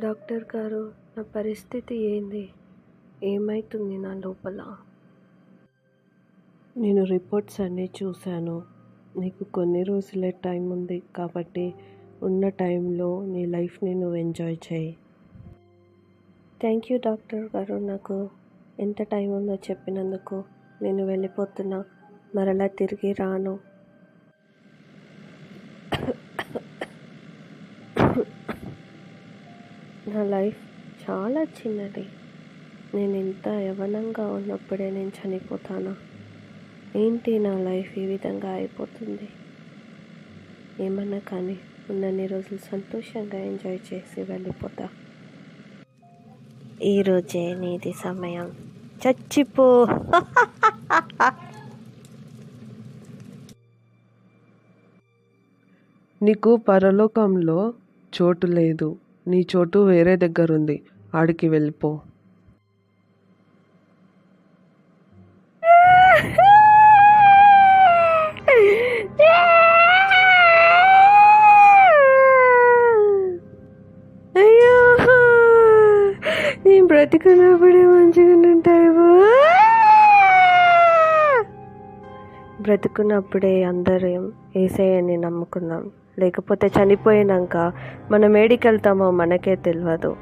Doctor గారు నా పరిస్థితి ఏంది? ఏమవుతుంది నా లోపల? నేను రిపోర్ట్స్ అన్నీ చూశాను. నీకు కొన్ని రోజులే టైం ఉంది కాబట్టి ఉన్న టైంలో నీ లైఫ్ని నువ్వు ఎంజాయ్ చేయి. థ్యాంక్ యూ డాక్టర్ గారు నాకు ఎంత టైం ఉందో చెప్పినందుకు నేను వెళ్ళిపోతున్నా. మరలా తిరిగి రాను. నా లైఫ్ చాలా చిన్నది. నేను ఇంత యవనంగా ఉన్నప్పుడే నేను చనిపోతాను? ఏంటి నా లైఫ్ ఈ విధంగా అయిపోతుంది? ఏమన్నా కానీ ఉన్నన్ని రోజులు సంతోషంగా ఎంజాయ్ చేసి వెళ్ళిపోతా. ఈరోజే నీది సమయం. చచ్చిపో. నీకు పరలోకంలో చోటు లేదు. నీ చోటు వేరే దగ్గరుంది. ఆడికి వెళ్ళిపో. అయ్యో! నేను బ్రతికున్నప్పుడే మంచిగా ఉంటాయి బ్రతుకున్నప్పుడే అందరం ఏసయ్యని నమ్ముకున్నాం. లేకపోతే చనిపోయినాక మనం ఏడికి వెళ్తామో మనకే తెలియదు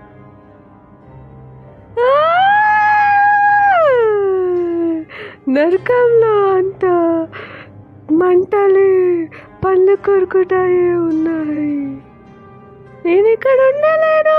నరకంలో అంత మంటలే పళ్ళు కొరుకుతాయి ఉన్నాయి. నేను ఇక్కడ ఉండలేను.